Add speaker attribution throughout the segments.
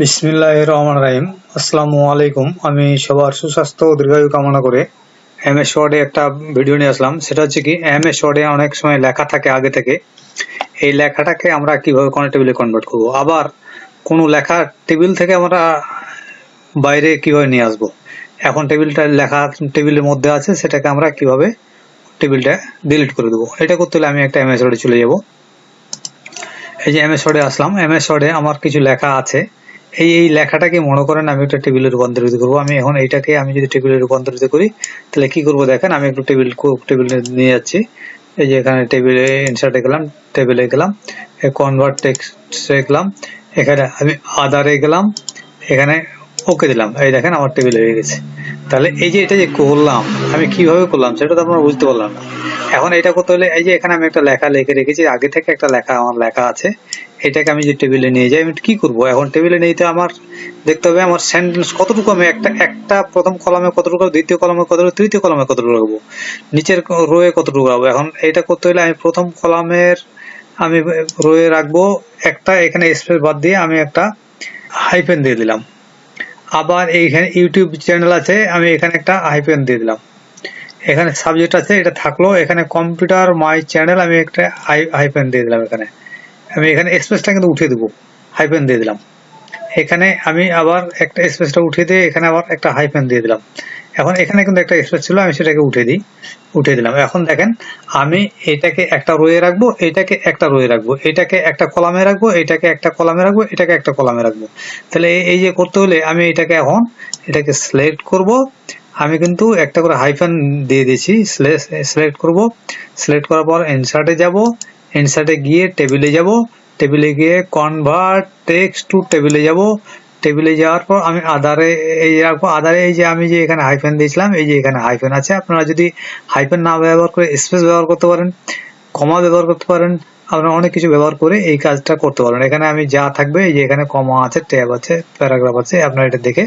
Speaker 1: বিসমিল্লাহ রহমান রাহিম আসসালামু আলাইকুম আমি সবার সুস্বাস্থ্য ও দীর্ঘায়ু কামনা করে এম এস ওয়ার্ডে একটা ভিডিও নিয়ে আসলাম। সেটা হচ্ছে কি এম এস ওয়ার্ডে অনেক সময় লেখা থাকে আগে থেকে। এই লেখাটাকে আমরা কীভাবে কোনো টেবিলে কনভার্ট করব? আবার কোনো লেখা টেবিল থেকে আমরা বাইরে কীভাবে নিয়ে আসব? এখন টেবিলটা লেখা টেবিলের মধ্যে আছে, সেটাকে আমরা কীভাবে টেবিলটা ডিলিট করে দেবো? এটা করতে হলে আমি একটা এম এস ওয়ার্ডে চলে যাব। এই যে এম এস ওয়ার্ডে আসলাম। এম এস ওয়ার্ডে আমার কিছু লেখা আছে। এই এই লেখাটাকে মনে করেন আমি একটা টেবিলে রূপান্তরিত করব। আমি এখন এইটাকে আমি যদি টেবিলে রূপান্তরিত করি, তাহলে কি করব দেখেন? আমি একটু টেবিল টেবিল নিয়ে যাচ্ছি। এই যে এখানে টেবিলে ইনসার্টে গেলাম, টেবিলে গেলাম কনভার্ট টেক্সটে গেলাম, এখানে আমি আদারে গেলাম, এখানে ওকে দিলাম। এই দেখেন আমার টেবিল হয়ে গেছে। তাহলে এই যে এটা যে করলাম, আমি কীভাবে করলাম সেটা তো আপনারা বুঝতে পারলাম না। এখন এটা করতে হলে এই যে এখানে আমি একটা লেখা লিখে রেখেছি, আগে থেকে একটা লেখা আমার লেখা আছে। এটাকে আমি যে টেবিলে নিয়ে যাই, আমি কি করব? এখন টেবিলে নিতে আমার, দেখতে হবে আমার সেন্টেন্স কতটুকু আমি একটা একটা প্রথম কলামে কতটুকু, দ্বিতীয় কলামে কতটুকু, তৃতীয় কলামে কতটুকু রাখব? নিচের রোয়ে কতটুকু রাখব? এখন এটা করতে হলে আমি প্রথম কলামের আমি রোয়ে রাখব, একটা এখানে স্পেস বাদ দিয়ে আমি একটা হাইপেন দিয়ে দিলাম। আবার এইখানে ইউটিউব চ্যানেল আছে, আমি এখানে একটা হাইপেন দিয়ে দিলাম। এখানে সাবজেক্ট আছে, এটা থাকল। এখানে কম্পিউটার মাই চ্যানেল আমি একটা হাইপেন দিয়ে দিলাম এখানে। আমি এখানে স্পেসটা কিন্তু উঠিয়ে দেবো হাইপেন দিয়ে দিলাম। এখানে আমি আবার একটা স্পেসটা উঠিয়ে দিয়ে এখানে আবার একটা হাইপেন দিয়ে দিলাম। এখন এখানে কিন্তু একটা স্পেস ছিল, আমি সেটাকে উঠে দিই উঠে দিলাম। এখন দেখেন, আমি এটাকে একটা রোয়ে রাখব, এটাকে একটা রোয়ে রাখব, এটাকে একটা কলামে রাখব, এটাকে একটা কলামে রাখব, এটাকে একটা কলামে রাখব। তাহলে এই যে করতে হলে আমি এটাকে এখন এটাকে সিলেক্ট করব। আমি কিন্তু একটা করে হাইফেন দিয়ে দিয়েছি সিলেক্ট করব। সিলেক্ট করার পর ইনসার্টে যাব ইনসার্টে গিয়ে টেবিলে যাব। টেবিলে গিয়ে কনভার্ট টেক্সট টু টেবিলে যাব। টেবিলে যাওয়ার পর আমি আধারে এই রাখব আধারে এই যে আমি যে এখানে হাইফেন দিয়েছিলাম, এই যে এখানে হাইফেন আছে, আপনারা যদি হাইফেন না ব্যবহার করে স্পেস ব্যবহার করতে পারেন কমা ব্যবহার করতে পারেন, আপনারা অনেক কিছু ব্যবহার করে এই কাজটা করতে পারেন এখানে আমি যা থাকবে, এই যে এখানে কমা আছে ট্যাব আছে প্যারাগ্রাফ আছে, আপনারা এটা দেখে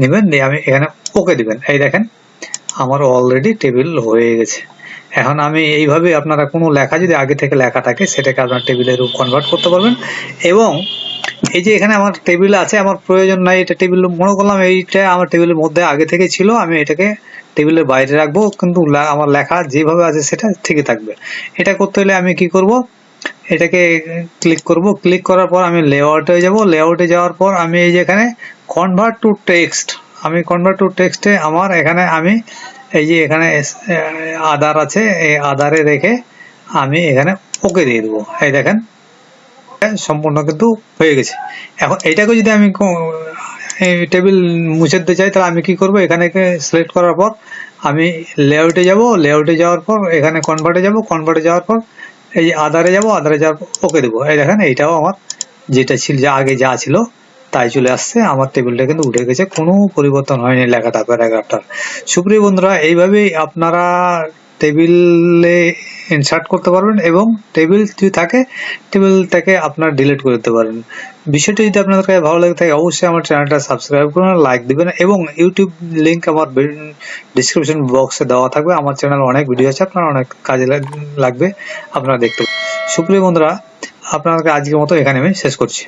Speaker 1: নেবেন দিয়ে আমি এখানে ওকে দিবেন। এই দেখেন, আমার অলরেডি টেবিল হয়ে গেছে। এখন আমি এইভাবে আপনারা কোনো লেখা যদি আগে থেকে লেখা থাকে, সেটাকে আপনার টেবিলে রূপ কনভার্ট করতে পারবেন এবং এই যে এখানে আমার টেবিল আছে, আমার প্রয়োজন নাই এটা টেবিল মনে করলাম এইটা আমার টেবিলের মধ্যে আগে থেকে ছিল, আমি এটাকে টেবিলের বাইরে রাখব, কিন্তু আমার লেখা যেভাবে আছে সেটা ঠিকই থাকবে। এটা করতে হলে আমি কি করব? এটাকে ক্লিক করব ক্লিক করার পর আমি লেআউটে যাব লেআউটে যাওয়ার পর আমি এই যে এখানে কনভার্ট টু টেক্সট আমি কনভার্ট টু টেক্সটে আমার এখানে আমি এই যে এখানে আধার আছে, এই আধারে রেখে আমি এখানে ওকে দিয়ে দেবো। এই দেখেন সম্পূর্ণ কিন্তু হয়ে গেছে। এখন এটাকে যদি আমি টেবিল মুছে দিতে চাই, তাহলে আমি কি করব? এখানে সিলেক্ট করার পর আমি লেআউটে যাব। লেআউটে যাওয়ার পর এখানে কনভার্টে যাব। কনভার্টে যাওয়ার পর এই আধারে যাব। আধারে যাওয়ার পর ওকে দেবো। এই দেখেন এইটাও আমার যেটা ছিল, যা আগে যা ছিল, তাই চলে আসছে। আমার টেবিলটা কিন্তু উঠে গেছে। কোনো পরিবর্তন হয়নি লেখাটা প্যারাগ্রাফটার সুপ্রিয় বন্ধুরা, এইভাবেই আপনারা টেবিলে ইনসার্ট করতে পারবেন এবং টেবিল যদি থাকে টেবিলটাকে আপনার ডিলিট করে দিতে পারেন। বিষয়টি যদি আপনাদের কাছে ভালো লাগে থাকে, অবশ্যই আমার চ্যানেলটা সাবস্ক্রাইব করুন লাইক দিবেন এবং ইউটিউব লিঙ্ক আমার ডিসক্রিপশন বক্সে দেওয়া থাকবে। আমার চ্যানেল অনেক ভিডিও আছে, আপনার অনেক কাজে লাগবে, আপনারা দেখতে সুপ্রিয় বন্ধুরা, আপনাদেরকে আজকের মতো এখানে আমি শেষ করছি।